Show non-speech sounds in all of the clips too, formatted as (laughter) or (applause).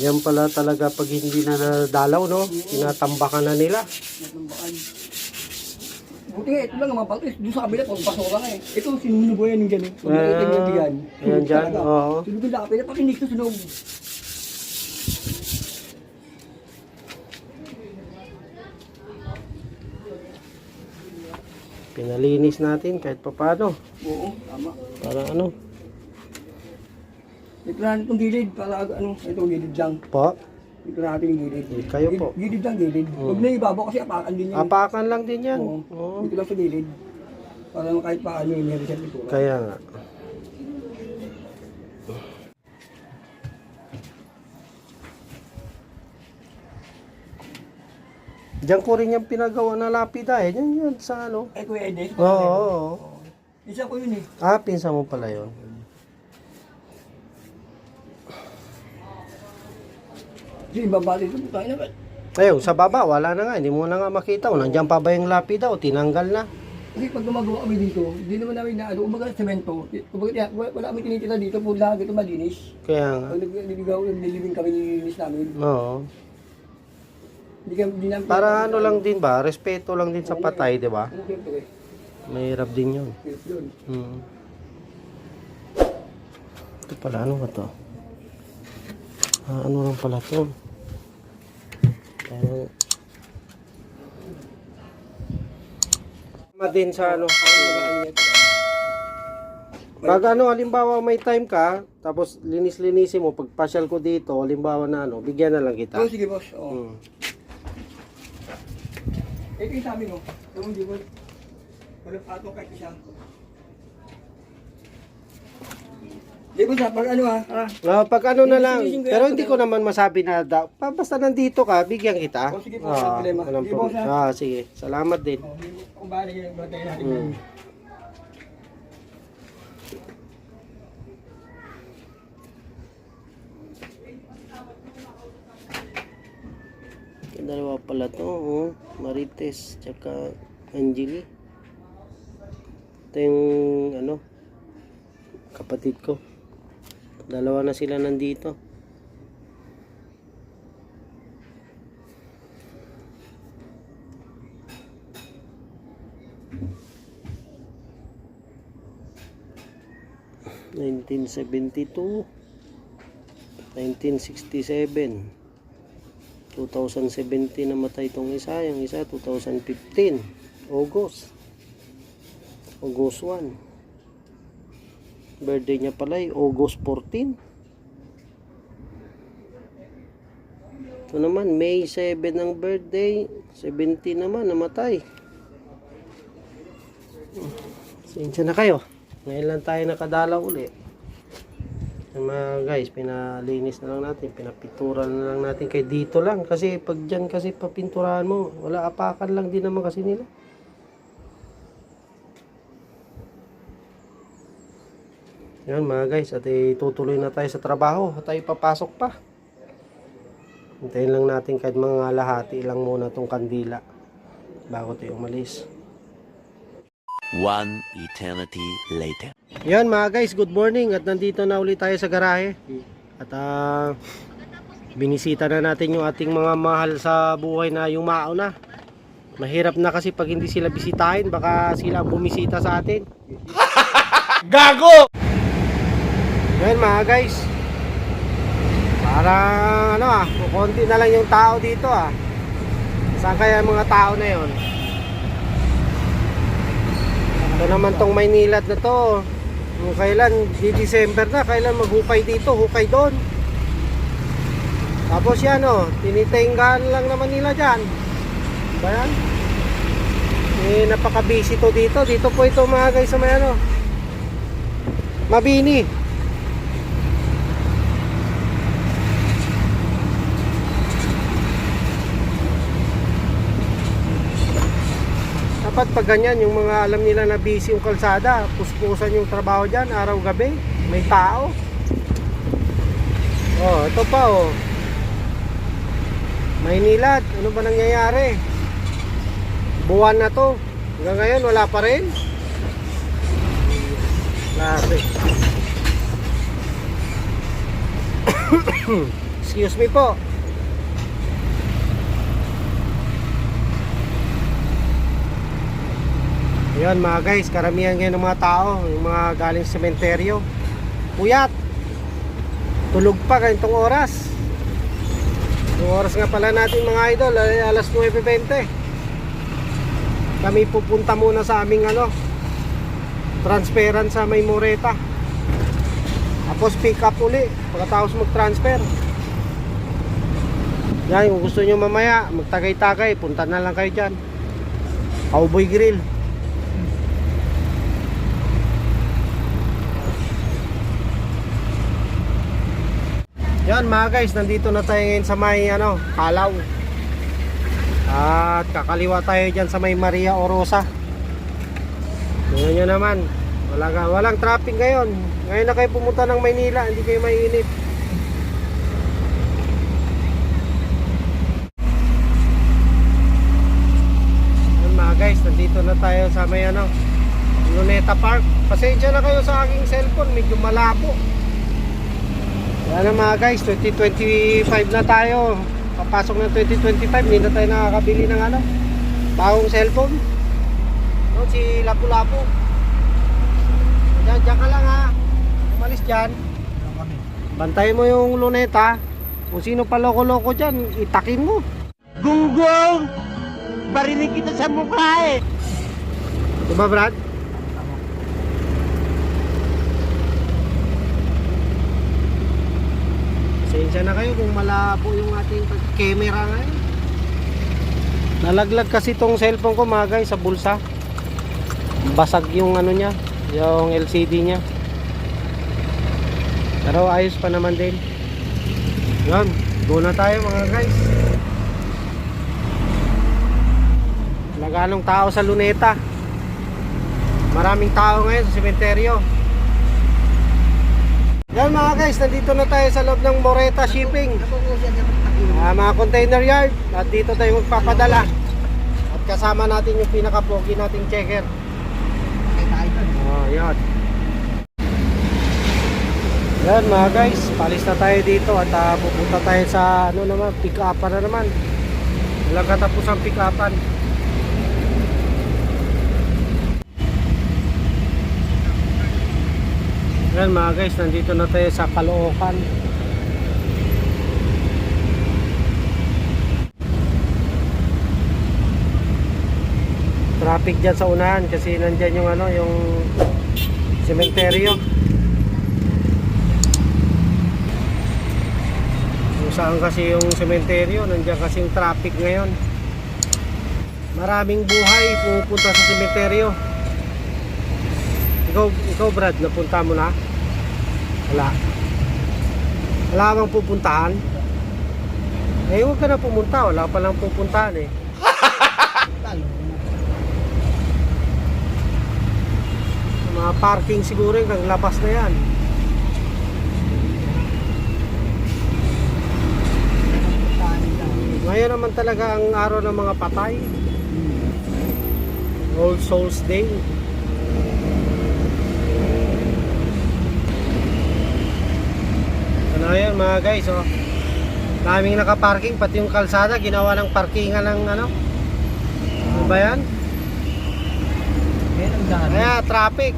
Yan pala talaga pag hindi na nadalaw, no? Tinatambakan na nila. Natambakan. Buti nga, ito lang mga pangkis. Doon sa kabila, pag basura nga eh. Ito, sinunubo yan yung gano'n. Pag nakita niyo yung diyan. Ah, Ayan dyan, oo. Sunog yung lapit. Pati nito sunog. Pinalinis natin kahit papano. Oo, tama. Para ano? Ito na itong gilid para ano, ito gilid lang. Po? Ito na natin yung gilid. Eh, kayo po. Gilid, gilid lang, gilid. Huwag na ibabaw kasi apakan din yan. Apakan lang din yan. Oo. Oo. Dito lang sa gilid. Para naman kahit paano yung meron siya dito. Kaya nga. Diyan ko rin yung pinagawa na lapida eh. Yan yan sa ano. Eh, Kuya Edes. Oo. oo, oo. Isa ko yun eh. Ah, pinsa mo pala yun. Kasi ibaba dito, tayo na ba? Ayun, sa baba, wala na nga. Hindi mo na nga makita. O, nandiyan pa ba yung lapida o tinanggal na? Kasi pag gumagawa kami dito, hindi naman namin na ano, umaga semento. Kumbaga, wala, wala kami tinitira dito, puro lahat ito malinis. Kaya nga. Pag nagliligaw, naglilibing kami, nililinis namin. Oo. Hindi kami, hindi namin... Para ano lang din ba? Respeto lang din sa patay, di ba? Ano siyempre, Mahirap din yun. yun. Hmm. Ito pala, ano ba to? Ah, ano lang pala to? Parang... Tama din sa ano. Pag ano, halimbawa may time ka, tapos linis-linisin mo, pag pasyal ko dito, halimbawa na ano, bigyan na lang kita. Oo, sige boss. Oo. Hmm. Ito yung sabi mo. Ito hindi mo. Walang pato kahit isa. Di ba sa pag ano ah, ah. Ah, pag ano na lang, ko pero hindi ko naman masabi na da, pa- basta nandito ka, bigyan kita. Oh, sige po, walang problema. walang Sige po, pro- sir. Ah, sige. Salamat din. Oh, hindi kung bali yung batay natin. Hmm. Yung dalawa pala to, oh. Marites, tsaka Angeli. Ito yung, ano, kapatid ko. Dalawa na sila nandito. Nineteen seventy-two, nineteen sixty-seven, 2017 namatay itong isa, yung isa 2015, August. August 1. Birthday niya pala ay August 14. Ito naman, May 7 ang birthday, 17 naman namatay. Sinsya na kayo. Ngayon lang tayo nakadalaw uli. Yung mga guys, pinalinis na lang natin, pinapintura na lang natin kay dito lang. Kasi pag dyan kasi papinturahan mo, wala apakan lang din naman kasi nila. Yan mga guys, at itutuloy na tayo sa trabaho at tayo papasok pa. Hintayin lang natin kahit mga lahati lang muna tong kandila bago tayo umalis. One eternity later. Yan mga guys, good morning at nandito na ulit tayo sa garahe. At ah, binisita na natin yung ating mga mahal sa buhay na yung mauna. Mahirap na kasi pag hindi sila bisitahin, baka sila bumisita sa atin. (laughs) Gago! Yan mga guys. Parang ano ah, konti na lang yung tao dito ah. Saan kaya mga tao na yon? Ito naman tong Maynilad na to. Kung kailan, di December na, kailan maghukay dito, hukay doon. Tapos yan oh, tinitenggahan lang naman nila dyan. Ba yan? Eh, napaka-busy to dito. Dito po ito mga guys sa may ano. Mabini. Dapat pag ganyan, yung mga alam nila na busy yung kalsada, puspusan yung trabaho dyan, araw-gabi, may tao. Oh, ito pa oh. Maynilad, ano ba nangyayari? Buwan na to. Hanggang ngayon, wala pa rin. Klase. (coughs) Excuse me po. Yan mga guys, karamihan ngayon ng mga tao, yung mga galing sementeryo. Puyat. Tulog pa ganitong oras. Yung oras nga pala natin mga idol ay alas 9.20. Kami pupunta muna sa aming ano, transferan sa may Moreta. Tapos pick up uli pagkatapos mag-transfer. Yan, kung gusto nyo mamaya, magtagay-tagay, punta na lang kayo dyan. Cowboy Grill. Yan mga guys, nandito na tayo ngayon sa may ano, Palaw. At kakaliwa tayo dyan sa may Maria Orosa. Tingnan nyo naman, wala ka, walang traffic ngayon. Ngayon na kayo pumunta ng Maynila, hindi kayo mainit. Yan mga guys, nandito na tayo sa may ano, Luneta Park. Pasensya na kayo sa aking cellphone, medyo malabo. Yan na mga guys, 2025 na tayo. Papasok ng 2025, hindi na tayo nakakabili ng ano, bagong cellphone. No, si Lapu-Lapu. Diyan, diyan ka lang ha. Umalis dyan. Bantayan mo yung luneta. Kung sino pa loko-loko dyan, itakin mo. Gunggong! Barinig kita sa mukha eh! Diba Brad? Pasensya na kayo kung malabo yung ating camera ngayon. Nalaglag kasi tong cellphone ko mga guys sa bulsa. Basag yung ano niya, yung LCD niya. Pero ayos pa naman din. Yan, go tayo mga guys. Laganong tao sa luneta. Maraming tao ngayon sa sementeryo. Yan mga guys, nandito na tayo sa loob ng Moreta Shipping. Ah, mga container yard. At dito tayo magpapadala. At kasama natin yung pinaka-pogi nating checker. Oh, yan. Yan mga guys, palis na tayo dito at ah, pupunta tayo sa ano naman, pick-upan na naman. Walang katapos ang pick-upan. Yan mga guys, nandito na tayo sa Caloocan. Traffic dyan sa unahan kasi nandyan yung ano, yung sementeryo. Kung saan kasi yung sementeryo, nandyan kasi yung traffic ngayon. Maraming buhay pumupunta sa sementeryo. Ikaw, ikaw Brad, napunta mo na? Wala. Wala bang pupuntahan? Eh, huwag ka na pumunta. Wala pa lang pupuntahan eh. (laughs) Mga parking siguro yung kang labas na yan. Ngayon naman talaga ang araw ng mga patay. All Souls Day. Ano yan mga guys oh. Daming nakaparking pati yung kalsada ginawa ng parkingan ng ano. Ano ba yan? Ang dami. Kaya traffic.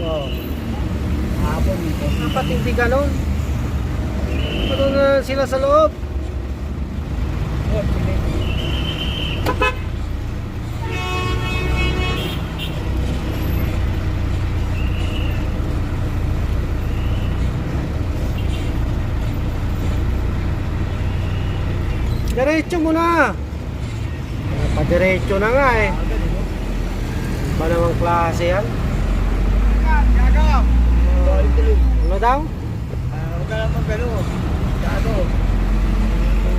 Oh. Hapon dito. Dapat hindi ganun. Ano na sila sa loob? Diretso mo na. Padiretso na nga eh. Ba namang klase yan? Ano daw? Huwag ka lang magano. Gago.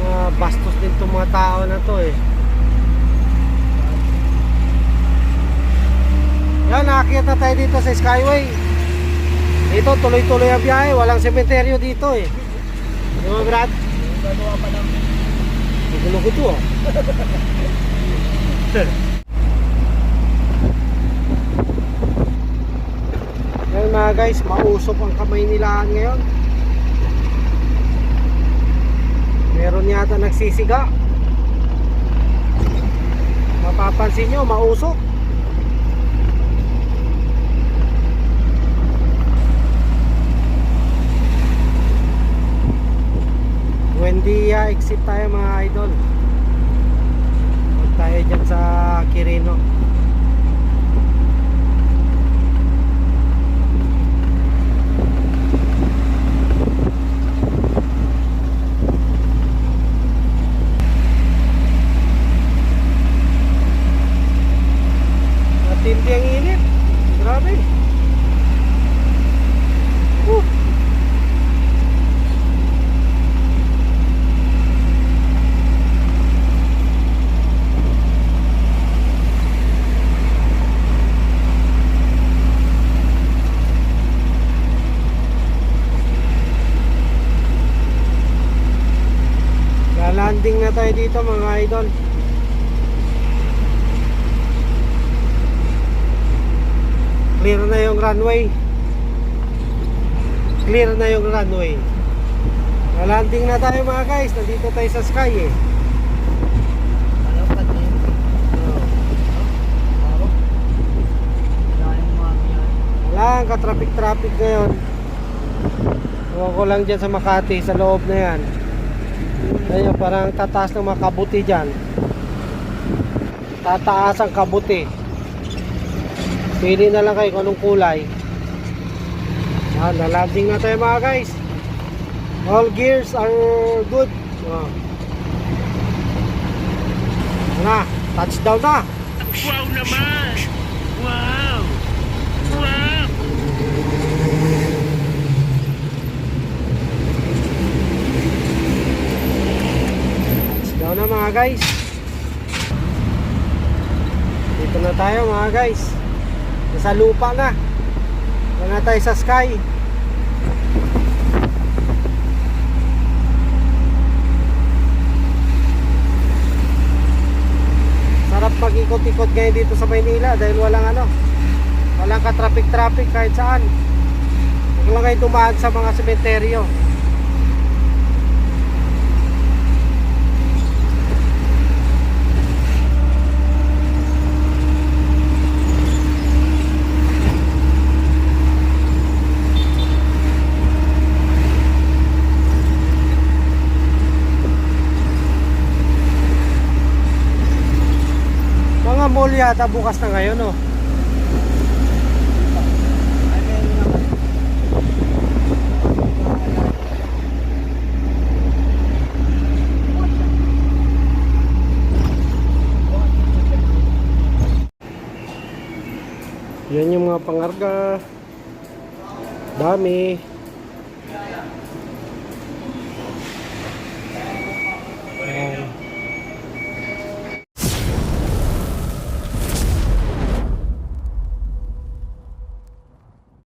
Mga bastos din itong mga tao na to eh. Yan, nakakita na tayo dito sa Skyway. Dito, tuloy-tuloy ang biyahe. Walang sementeryo dito eh. Di ba, Brad? Gagawa pa ng Magulo ko to ah. Yan mga guys, mausok ang kamay nila ngayon. Meron yata nagsisiga. Mapapansin nyo, mausok. Buendia, exit tayo mga idol. Huwag tayo dyan sa Quirino. Matindi ang init. Grabe. Uh. Lalanding na tayo dito mga idol. Clear na yung runway. Clear na yung runway. Lalanding na tayo mga guys. Nandito tayo sa sky eh. Wala ka traffic-traffic ngayon. Ewan ko lang dyan sa Makati, sa loob na yan. Ayun, parang tataas ng mga kabuti dyan. Tataas ang kabuti. Pili na lang kayo kung anong kulay. Yan, nalanding na tayo mga guys. All gears are good. Oh. Na, touchdown na. Wow naman! Wow! Touchdown na mga guys. Dito na tayo mga guys. Nasa lupa na. Na tayo sa sky. Sarap mag-ikot-ikot ngayon dito sa Maynila dahil walang ano, walang ka-traffic-traffic kahit saan. Huwag lang kayo tumaan sa mga sementeryo. Mga mall yata bukas na ngayon, oh. Yan yung mga pangarga. Dami.